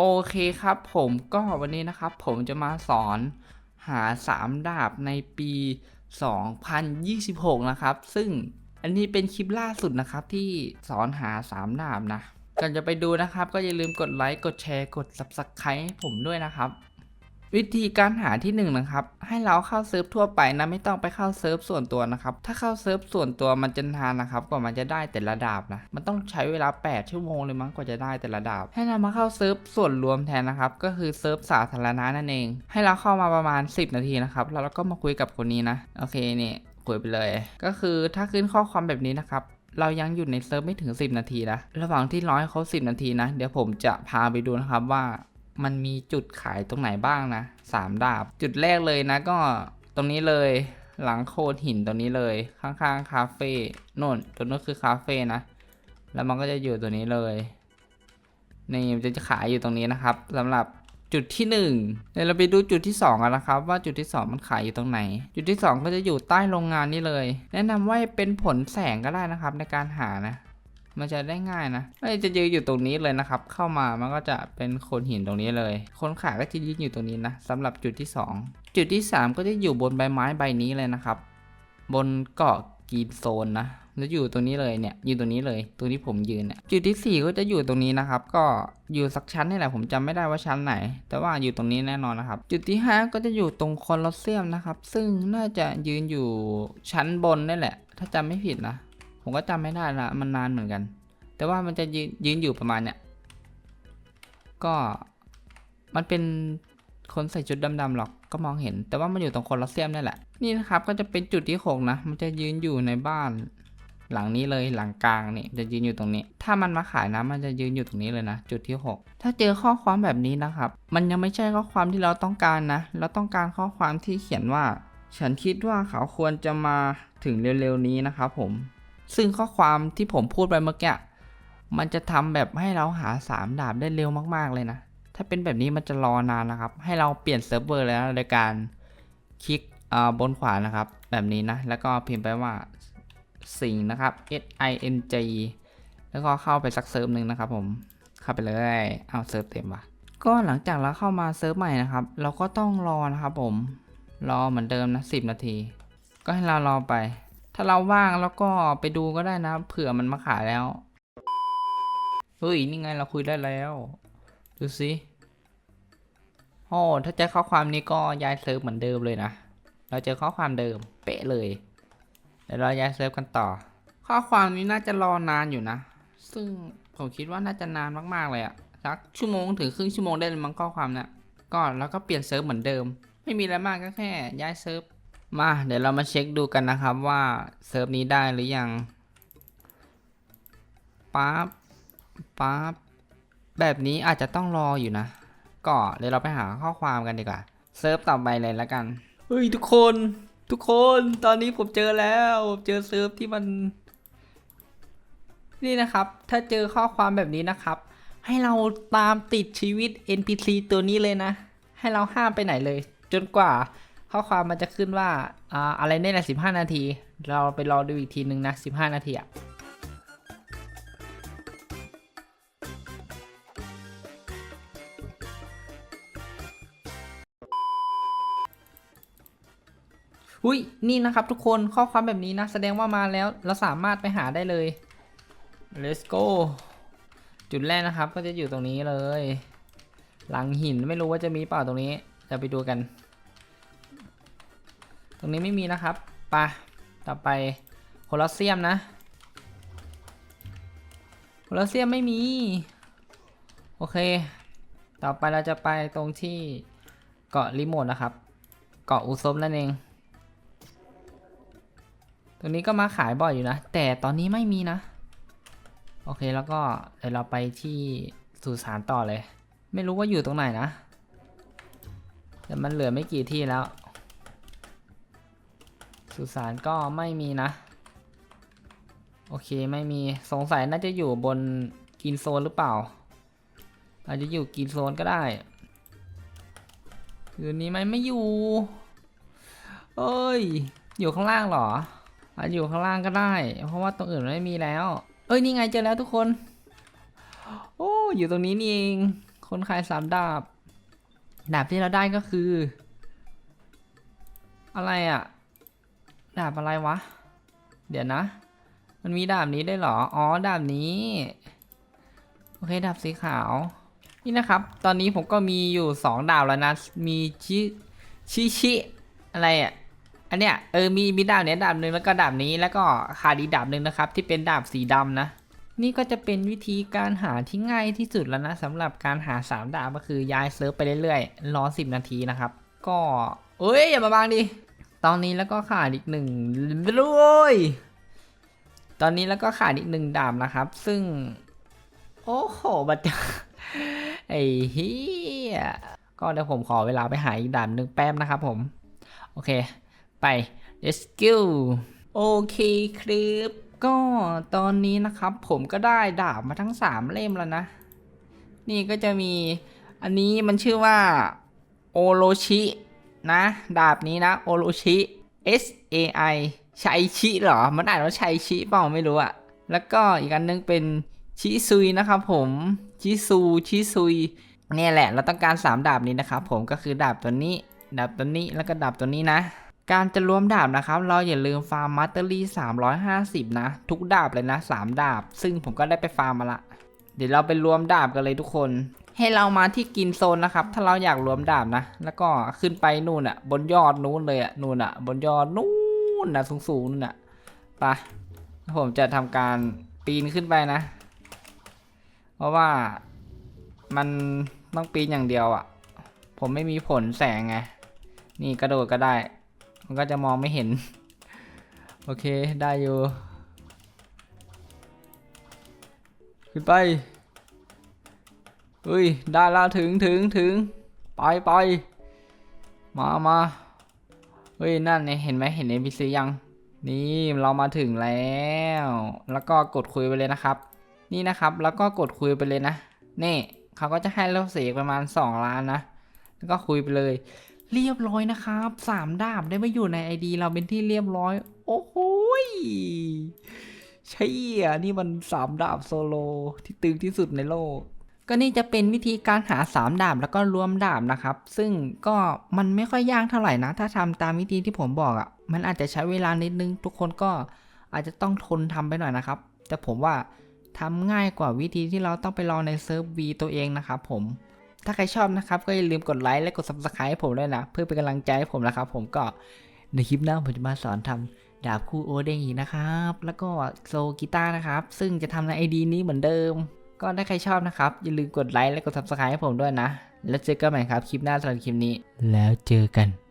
โอเคครับ ผมก็วันนี้นะครับ ผมจะมาสอนหา 3 ดาบในปี 2026 นะครับ ซึ่งอันนี้เป็นคลิปล่าสุดนะครับที่สอนหา 3 ดาบนะก่อนจะไปดูนะครับ ก็อย่าลืมกดไลค์กดแชร์กด Subscribe ให้ผมด้วยนะครับ วิธีการหาที่หนึ่งนะครับ ให้เราเข้าเซิร์ฟทั่วไปนะไม่ต้องไปเข้าเซิร์ฟส่วนตัวนะครับ ถ้าเข้าเซิร์ฟส่วนตัวมันจะนานนะครับ กว่ามันจะได้แต่ละดาบนะ มันต้องใช้เวลา 8 ชั่วโมงเลยมั้งกว่าจะได้แต่ละดาบ ให้เรามาเข้าเซิร์ฟส่วนรวมแทนนะครับ ก็คือเซิร์ฟสาธารณะนั่นเอง ให้เราเข้ามาประมาณ 10 นาทีนะครับ แล้วเราก็มาคุยกับคนนี้นะ โอเคนี่คุยไปเลย ก็คือถ้าขึ้นข้อความแบบนี้นะครับเรายังอยู่ในเซิร์ฟไม่ถึง 10 นาทีนะ ระหว่างที่ร้อยเขา10 นาทีนะ เดี๋ยวผมจะพาไปดูนะครับว่า มันมีจุดขายตรงไหนบ้างนะสามดาบ จุดแรกเลยนะก็ตรงนี้เลยหลังโคดหินตรงนี้เลยข้างๆคาเฟ่โน่นตัวนู้นคือคาเฟ่นะ แล้วมันก็จะอยู่ตัวนี้เลยนี่มันจะขายอยู่ตรงนี้นะครับสำหรับจุดที่หนึ่งเดี๋ยวเราไปดูจุดที่สองกันนะครับ ว่าจุดที่สองมันขายอยู่ตรงไหน จุดที่สองก็จะอยู่ใต้โรงงานนี่เลย แนะนำว่าเป็นผลแสงก็ได้นะครับในการหานะ มันจะได้ง่ายนะไม่จะยืนอยู่ตรงนี้เลยนะครับ เข้ามามันก็จะเป็นโคนหินตรงนี้เลย คนขาก็จะยืนอยู่ตรงนี้นะสำหรับจุดที่ 2 จุดที่ 3 ก็จะอยู่บนใบไม้ใบนี้เลยนะครับ บนเกาะกีนโซนนะแล้วอยู่ตรงนี้เลยเนี่ยอยู่ตรงนี้เลยตรงที่ผมยืนเนี่ยจุดที่ 4 ก็จะอยู่ตรงนี้นะครับ ก็อยู่สักชั้นนี่แหละผมจำไม่ได้ว่าชั้นไหน แต่ว่าอยู่ตรงนี้แน่นอนนะครับ จุดที่ 5 ก็จะอยู่ตรงคอนโลเซียมนะครับ ซึ่งน่าจะยืนอยู่ชั้นบนนี่แหละ ถ้าจำไม่ผิดนะ ผมก็จำไม่ได้ละมันนานเหมือนกัน แต่ว่ามันจะยืนยืนอยู่ประมาณเนี้ยก็มันเป็นคนใส่ชุดดำๆหรอกก็มองเห็น แต่ว่ามันอยู่ตรงโคลอเซียมนี่แหละ นี่นะครับก็จะเป็นจุดที่หกนะ มันจะยืนอยู่ในบ้าน หลังนี้เลยหลังกลางนี่จะยืนอยู่ตรงนี้ ถ้ามันมาขายนะมันจะยืนอยู่ตรงนี้เลยนะจุดที่หกถ้าเจอข้อความแบบนี้นะครับ มันยังไม่ใช่ข้อความที่เราต้องการนะ เราต้องการข้อความที่เขียนว่า ฉันคิดว่าเขาควรจะมาถึงเร็วๆนี้นะครับผม ซึ่งข้อความที่ผมพูดไปเมื่อกี้มันจะทำแบบให้เราหา 3 ดาบได้เร็วมากๆเลยนะ ถ้าเป็นแบบนี้มันจะรอนานนะครับ ให้เราเปลี่ยนเซิร์ฟเวอร์แล้วโดยการคลิกอ่าบนขวานะครับ แบบนี้นะ แล้วก็พิมพ์ไปว่าสิงนะครับ S I N G แล้วก็เข้าไปสักเซิร์ฟหนึ่งนะครับผม เข้าไปเลย เอาเซิร์ฟเต็มว่ะ ก็หลังจากเราเข้ามาเซิร์ฟใหม่นะครับ เราก็ต้องรอนะครับผม รอเหมือนเดิมนะ 10 นาที ก็ให้เรารอไป ถ้าเราว่างแล้วก็ไปดูก็ได้นะ เผื่อมันมาขายแล้ว เฮ้ย นี่ไงเราคุยได้แล้ว ดูสิโอ้ถ้าเจอข้อความนี้ก็ย้ายเซิร์ฟเหมือนเดิมเลยนะ เราเจอข้อความเดิม เป๊ะเลย เดี๋ยวเราย้ายเซิร์ฟกันต่อ ข้อความนี้น่าจะรอนานอยู่นะ ซึ่งผมคิดว่าน่าจะนานมากๆเลยอะสักชั่วโมงถึงครึ่งชั่วโมงได้เลยมั้งข้อความเนะี่ยก็แล้วก็เปลี่ยนเซิร์ฟเหมือนเดิม ไม่มีอะไรมากก็แค่ย้ายเซิร์ฟ มาเดี๋ยวเรามาเช็คดูกันนะครับว่าเซิร์ฟนี้ได้หรือยังปั๊บปั๊บแบบนี้อาจจะต้องรออยู่นะ ก็เดี๋ยวเราไปหาข้อความกันดีกว่าเซิร์ฟต่อไปเลยแล้วกันเฮ้ยทุกคนทุกคนตอนนี้ผมเจอแล้วผมเจอเซิร์ฟที่มัน นี่นะครับ ถ้าเจอข้อความแบบนี้นะครับ ให้เราตามติดชีวิต NPC ตัวนี้เลยนะ ให้เราห้ามไปไหนเลย จนกว่า ข้อความมันจะขึ้นว่าอ่าอะไรเนี่ยแหละ15นาที เราไปรอดูอีกทีหนึ่งนะ15นาทีอะอุ้ยนี่นะครับทุกคนข้อความแบบนี้นะ แสดงว่ามาแล้วเราสามารถไปหาได้เลย let's go จุดแรกนะครับก็จะอยู่ตรงนี้เลย หลังหินไม่รู้ว่าจะมีเปล่าตรงนี้จะไปดูกัน ตรงนี้ไม่มีนะครับปะต่อไปโคลอสเซียมนะโคลอสเซียมไม่มี โอเค ต่อไปเราจะไปตรงที่เกาะรีโมทนะครับ เกาะอุซบนั่นเอง ตรงนี้ก็มาขายบ่อยอยู่นะ แต่ตอนนี้ไม่มีนะ โอเคแล้วก็เดี๋ยวเราไปที่สุสานต่อเลย ไม่รู้ว่าอยู่ตรงไหนนะ แต่มันเหลือไม่กี่ที่แล้ว สุสานก็ไม่มีนะ โอเคไม่มีสงสัยน่าจะอยู่บนกินโซนหรือเปล่า อาจจะอยู่กินโซนก็ได้อยู่นี้ไหมไม่อยู่ เอ้ย อยู่ข้างล่างเหรออาจอยู่ข้างล่างก็ได้ เพราะว่าตรงอื่นไม่มีแล้ว เอ้ยนี่ไงเจอแล้วทุกคน โอ้อยู่ตรงนี้นี่เองคคนขายสามดาบ ดาบที่เราได้ก็คือ อะไรอะ ดาบอะไรวะ เดี๋ยวนะ มันมีดาบนี้ได้เหรอ อ๋อ ดาบนี้ โอเค ดาบสีขาว นี่นะครับ ตอนนี้ผมก็มีอยู่สองดาบแล้วนะ มีชิชิชิอะไรอะ่ะ อันเนี้ย เออ มี มีดาบเนี้ยดาบหนึ่งแล้วก็ดาบนี้ แล้วก็ขาดอีกดาบหนึ่งนะครับ ที่เป็นดาบสีดำนะ นี่ก็จะเป็นวิธีการหาที่ง่ายที่สุดแล้วนะสำหรับการหาสามดาบก็คือย้ายเซิร์ฟไปเรื่อยๆ รอสิบนาทีนะครับ ก็ เอ้ย อย่ามาบังดิ ตอนนี้แล้วก็ขาดอีกหนึ่งเลยตอนนี้แล้วก็ขาดอีกหนึ่งดาบนะครับ ซึ่ง โอ้โหบัดไอ้เฮียก็เดี๋ยวผมขอเวลาไปหาอีกดานหนึ่งแป๊บนะครับผม โอเค ไป let's go โอเคครับก็ตอนนี้นะครับ ผมก็ได้ดาบมาทั้ง 3 เล่มแล้วนะ นี่ก็จะมี อันนี้มันชื่อว่า โอโรชิ นะ ดาบนี้นะ โอโรชิ S A I ชัยชิเหรอ มันอ่านว่าชัยชิเปล่าไม่รู้อะแล้วก็อีกอันนึงเป็นชิซุยนะครับผมชิซูชิซุยเนี่ยแหละ เราต้องการ 3 ดาบนี้นะครับผมก็คือดาบตัวนี้ ดาบตัวนี้แล้วก็ดาบตัวนี้นะ การจะรวมดาบนะครับ เราอย่าลืมฟาร์มมัตเตอรี่350 นะ ทุกดาบเลยนะ 3 ดาบ ซึ่งผมก็ได้ไปฟาร์มมาละ เดี๋ยวเราไปรวมดาบกันเลยทุกคน ให้เรามาที่กินโซนนะครับ ถ้าเราอยากรวมดาบนะ แล้วก็ขึ้นไปนู่นอะบนยอดนู้นเลยอะนู่นอะบนยอดนู้นนะสูงๆนู่นอะไปผมจะทำการปีนขึ้นไปนะ เพราะว่ามันต้องปีนอย่างเดียวอะผมไม่มีผลแสงไง นี่กระโดดก็ได้ มันก็จะมองไม่เห็น โอเคได้อยู่ ขึ้นไป เฮ้ย ได้แล้วถึงถึงถึง ไปไป มามาเฮ้ย นั่นเนี่ยเห็นไหมเห็น NPC ยัง นี่เรามาถึงแล้ว แล้วก็กดคุยไปเลยนะครับ นี่นะครับ แล้วก็กดคุยไปเลยนะ นี่เขาก็จะให้เราเสียประมาณ 2 ล้านนะ แล้วก็คุยไปเลย เรียบร้อยนะครับสามดาบได้มาอยู่ใน ID เราเป็นที่เรียบร้อย โอ้โหยใช่อะนี่มันสามดาบโซโลที่ตึงที่สุดในโลก ก็นี่จะเป็นวิธีการหาสามดาบแล้วก็รวมดาบนะครับ ซึ่งก็มันไม่ค่อยยากเท่าไหร่นะ ถ้าทำตามวิธีที่ผมบอกอะ่ะ มันอาจจะใช้เวลานิดนึง ทุกคนก็อาจจะต้องทนทำไปหน่อยนะครับ แต่ผมว่าทำง่ายกว่าวิธีที่เราต้องไปรอในเซิร์ฟวีตัวเองนะครับผม ถ้าใครชอบนะครับ ก็อย่าลืมกดไลค์และกด subscribe ให้ผมด้วยนะ เพื่อเป็นกำลังใจให้ผมนะครับ ผมก็ในคลิปหน้าผมจะมาสอนทำดาบคู่โอเด้งอีกนะครับ แล้วก็โซกีตาร์นะครับ ซึ่งจะทำใน ID นี้เหมือนเดิม ก็ถ้าใครชอบนะครับ อย่าลืมกดไลค์และกด subscribe ให้ผมด้วยนะ แล้วเจอกันใหม่ครับคลิปหน้าสำหรับคลิปนี้ แล้วเจอกัน